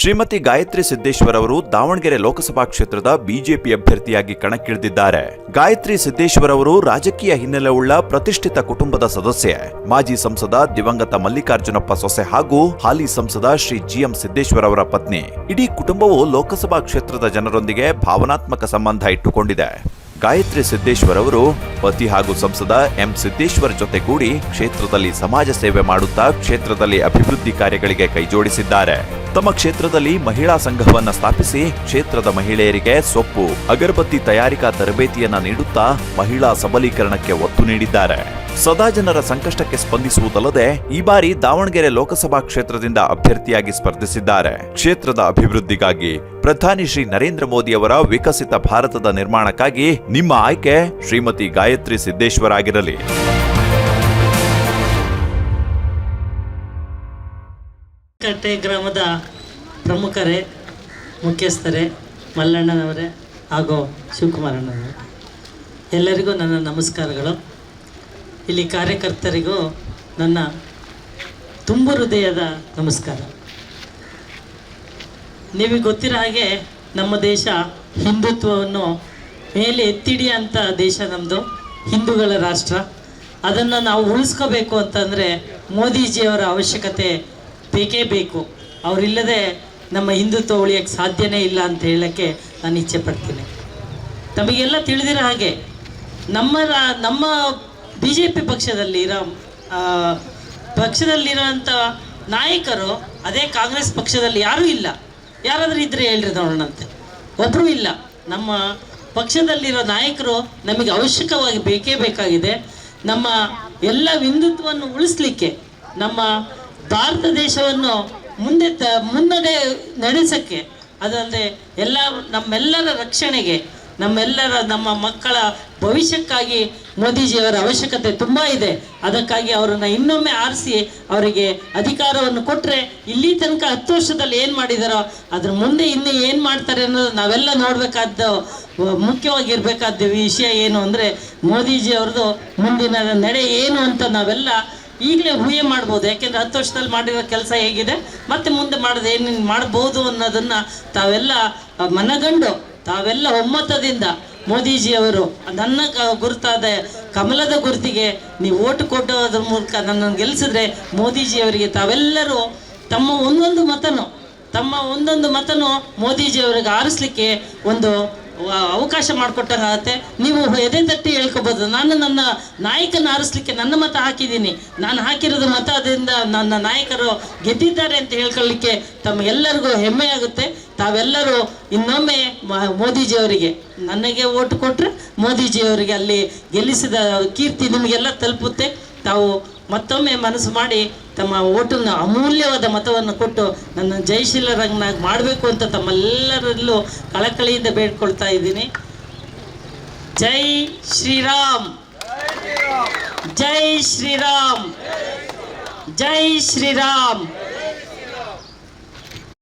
ಶ್ರೀಮತಿ ಗಾಯತ್ರಿ ಸಿದ್ದೇಶ್ವರ್ ಅವರು ದಾವಣಗೆರೆ ಲೋಕಸಭಾ ಕ್ಷೇತ್ರದ ಬಿಜೆಪಿ ಅಭ್ಯರ್ಥಿಯಾಗಿ ಕಣಕ್ಕಿಳಿದಿದ್ದಾರೆ. ಗಾಯತ್ರಿ ಸಿದ್ದೇಶ್ವರ್ ಅವರು ರಾಜಕೀಯ ಹಿನ್ನೆಲೆ ಉಳ್ಳ ಪ್ರತಿಷ್ಠಿತ ಕುಟುಂಬದ ಸದಸ್ಯೆ. ಮಾಜಿ ಸಂಸದ ದಿವಂಗತ ಮಲ್ಲಿಕಾರ್ಜುನಪ್ಪ ಸೊಸೆ ಹಾಗೂ ಹಾಲಿ ಸಂಸದ ಶ್ರೀ ಜಿಎಂ ಸಿದ್ದೇಶ್ವರ್ ಅವರ ಪತ್ನಿ. ಇಡೀ ಕುಟುಂಬವು ಲೋಕಸಭಾ ಕ್ಷೇತ್ರದ ಜನರೊಂದಿಗೆ ಭಾವನಾತ್ಮಕ ಸಂಬಂಧ ಇಟ್ಟುಕೊಂಡಿದೆ. ಗಾಯತ್ರಿ ಸಿದ್ದೇಶ್ವರ್ ಅವರು ಪತಿ ಹಾಗೂ ಸಂಸದ ಎಂ ಸಿದ್ದೇಶ್ವರ್ ಜೊತೆಗೂಡಿ ಕ್ಷೇತ್ರದಲ್ಲಿ ಸಮಾಜ ಸೇವೆ ಮಾಡುತ್ತಾ ಕ್ಷೇತ್ರದಲ್ಲಿ ಅಭಿವೃದ್ಧಿ ಕಾರ್ಯಗಳಿಗೆ ಕೈಜೋಡಿಸಿದ್ದಾರೆ. ತಮ್ಮ ಕ್ಷೇತ್ರದಲ್ಲಿ ಮಹಿಳಾ ಸಂಘವನ್ನ ಸ್ಥಾಪಿಸಿ ಕ್ಷೇತ್ರದ ಮಹಿಳೆಯರಿಗೆ ಸೊಪ್ಪು, ಅಗರಬತ್ತಿ ತಯಾರಿಕಾ ತರಬೇತಿಯನ್ನ ನೀಡುತ್ತಾ ಮಹಿಳಾ ಸಬಲೀಕರಣಕ್ಕೆ ಒತ್ತು ನೀಡಿದ್ದಾರೆ. ಸದಾ ಜನರ ಸಂಕಷ್ಟಕ್ಕೆ ಸ್ಪಂದಿಸುವುದಲ್ಲದೆ ಈ ಬಾರಿ ದಾವಣಗೆರೆ ಲೋಕಸಭಾ ಕ್ಷೇತ್ರದಿಂದ ಅಭ್ಯರ್ಥಿಯಾಗಿ ಸ್ಪರ್ಧಿಸಿದ್ದಾರೆ. ಕ್ಷೇತ್ರದ ಅಭಿವೃದ್ಧಿಗಾಗಿ ಪ್ರಧಾನಿ ಶ್ರೀ ನರೇಂದ್ರ ಮೋದಿ ಅವರ ವಿಕಸಿತ ಭಾರತದ ನಿರ್ಮಾಣಕ್ಕಾಗಿ ನಿಮ್ಮ ಆಯ್ಕೆ ಶ್ರೀಮತಿ ಗಾಯತ್ರಿ ಸಿದ್ದೇಶ್ವರ ಆಗಿರಲಿ. ಕಟ್ಟೆ ಗ್ರಾಮದ ಪ್ರಮುಖರೇ, ಮುಖ್ಯಸ್ಥರೇ, ಮಲ್ಲಣ್ಣನವರೇ ಹಾಗೂ ಶಿವಕುಮಾರಣ್ಣನವರೇ. ಎಲ್ಲರಿಗೂ ನನ್ನ ನಮಸ್ಕಾರಗಳು. ಇಲ್ಲಿ ಕಾರ್ಯಕರ್ತರಿಗೂ ನನ್ನ ತುಂಬು ಹೃದಯದ ನಮಸ್ಕಾರ. ನಿಮಗೆ ಗೊತ್ತಿರೋ ಹಾಗೆ ನಮ್ಮ ದೇಶ ಹಿಂದುತ್ವವನ್ನು ಮೇಲೆ ಎತ್ತಿಡಿಯಂಥ ದೇಶ ನಮ್ಮದು ಹಿಂದೂಗಳ ರಾಷ್ಟ್ರ. ಅದನ್ನು ನಾವು ಉಳಿಸ್ಕೋಬೇಕು ಅಂತಂದರೆ ಮೋದಿಜಿಯವರ ಅವಶ್ಯಕತೆ ಬೇಕೇ ಬೇಕು. ಅವರಿಲ್ಲದೆ ನಮ್ಮ ಹಿಂದುತ್ವ ಉಳಿಯೋಕ್ಕೆ ಸಾಧ್ಯನೇ ಇಲ್ಲ ಅಂತ ಹೇಳೋಕ್ಕೆ ನಾನು ಇಚ್ಛೆ ಪಡ್ತೀನಿ. ತಮಗೆಲ್ಲ ತಿಳಿದಿರೋ ಹಾಗೆ, ನಮ್ಮ ರಾ- ನಮ್ಮ ಬಿ ಜೆ ಪಿ ಪಕ್ಷದಲ್ಲಿರೋ ಪಕ್ಷದಲ್ಲಿರೋಂಥ ನಾಯಕರು ಅದೇ ಕಾಂಗ್ರೆಸ್ ಪಕ್ಷದಲ್ಲಿ ಯಾರೂ ಇಲ್ಲ. ಯಾರಾದರೂ ಇದ್ರೆ ಹೇಳ್ರಿ ನೋಡೋಣಂತೆ ಒಬ್ಬರೂ ಇಲ್ಲ. ನಮ್ಮ ಪಕ್ಷದಲ್ಲಿರೋ ನಾಯಕರು ನಮಗೆ ಅವಶ್ಯಕವಾಗಿ ಬೇಕೇ ಬೇಕಾಗಿದೆ. ನಮ್ಮ ಎಲ್ಲ ಹಿಂದುತ್ವವನ್ನು ಉಳಿಸ್ಲಿಕ್ಕೆ ನಮ್ಮ ಭಾರತ ದೇಶವನ್ನು ಮುಂದೆ ತ ಮುನ್ನಡೆ ನಡೆಸೋಕ್ಕೆ ಅದಲ್ಲದೆ ಎಲ್ಲ ನಮ್ಮೆಲ್ಲರ ರಕ್ಷಣೆಗೆ ನಮ್ಮೆಲ್ಲರ, ನಮ್ಮ ಮಕ್ಕಳ ಭವಿಷ್ಯಕ್ಕಾಗಿ ಮೋದಿಜಿಯವರ ಅವಶ್ಯಕತೆ ತುಂಬ ಇದೆ. ಅದಕ್ಕಾಗಿ ಅವರನ್ನ ಇನ್ನೊಮ್ಮೆ ಆರಿಸಿ ಅವರಿಗೆ ಅಧಿಕಾರವನ್ನು ಕೊಟ್ಟರೆ ಇಲ್ಲಿ ತನಕ ಹತ್ತು ವರ್ಷದಲ್ಲಿ ಏನು ಮಾಡಿದಾರೋ, ಅದ್ರ ಮುಂದೆ ಇನ್ನು ಏನು ಮಾಡ್ತಾರೆ ಅನ್ನೋದು ನಾವೆಲ್ಲ ನೋಡಬೇಕಾದ ಮುಖ್ಯವಾಗಿರಬೇಕಾದ ವಿಷಯ ಏನು ಅಂದರೆ ಮೋದಿಜಿ ಅವ್ರದ್ದು ಮುಂದಿನ ನಡೆ ಏನು ಅಂತ ನಾವೆಲ್ಲ ಈಗಲೇ ಊಹೆ ಮಾಡ್ಬೋದು. ಯಾಕೆಂದರೆ ಹತ್ತು ವರ್ಷದಲ್ಲಿ ಮಾಡಿರೋ ಕೆಲಸ ಹೇಗಿದೆ, ಮತ್ತೆ ಮುಂದೆ ಮಾಡೋದು ಏನೇನು ಮಾಡ್ಬೋದು ಅನ್ನೋದನ್ನು ತಾವೆಲ್ಲ ಮನಗಂಡು ತಾವೆಲ್ಲ ಒಮ್ಮತದಿಂದ ಮೋದಿಜಿಯವರು ನನ್ನ ಗುರುತಾದ ಕಮಲದ ಗುರುತಿಗೆ ನೀವು ಓಟು ಕೊಡೋದ್ರ ಮೂಲಕ ನನ್ನನ್ನು ಗೆಲ್ಲಿಸಿದ್ರೆ ಮೋದಿಜಿಯವರಿಗೆ ತಾವೆಲ್ಲರೂ ತಮ್ಮ ಒಂದೊಂದು ಮತನು, ತಮ್ಮ ಒಂದೊಂದು ಮತನು ಮೋದಿಜಿಯವರಿಗೆ ಆರಿಸ್ಲಿಕ್ಕೆ ಒಂದು ಅವಕಾಶ ಮಾಡಿಕೊಟ್ಟಾಗತ್ತೆ ನೀವು ಎದೆ ತಟ್ಟಿ ಹೇಳ್ಕೊಬೋದು, ನಾನು ನನ್ನ ನಾಯಕನ ಆರಿಸ್ಲಿಕ್ಕೆ ನನ್ನ ಮತ ಹಾಕಿದ್ದೀನಿ. ನಾನು ಹಾಕಿರೋದು ಮತದಿಂದ ನನ್ನ ನಾಯಕರು ಗೆದ್ದಿದ್ದಾರೆ ಅಂತ ಹೇಳ್ಕೊಳ್ಳಿಕ್ಕೆ ತಮ್ಮ ಹೆಮ್ಮೆ ಆಗುತ್ತೆ ತಾವೆಲ್ಲರೂ ಇನ್ನೊಮ್ಮೆ ಮೋದಿಜಿಯವರಿಗೆ ನನಗೆ ಓಟ್ ಕೊಟ್ಟರೆ ಮೋದಿಜಿಯವರಿಗೆ ಅಲ್ಲಿ ಗೆಲ್ಲಿಸಿದ ಕೀರ್ತಿ ನಿಮಗೆಲ್ಲ ತಲುಪುತ್ತೆ. ತಾವು ಮತ್ತೊಮ್ಮೆ ಮನಸ್ಸು ಮಾಡಿ ತಮ್ಮ ಓಟನ್ನು ಅಮೂಲ್ಯವಾದ ಮತವನ್ನು ಕೊಟ್ಟು ನನ್ನ ಜಯಶೀಲರಂಗನಾಗಿ ಮಾಡಬೇಕು ಅಂತ ತಮ್ಮೆಲ್ಲರಲ್ಲೂ ಕಳಕಳಿಯಿಂದ ಬೇಡ್ಕೊಳ್ತಾ ಇದ್ದೀನಿ. ಜೈ ಶ್ರೀರಾಮ್. ಜೈ ಶ್ರೀರಾಮ್. ಜೈ ಶ್ರೀರಾಮ್.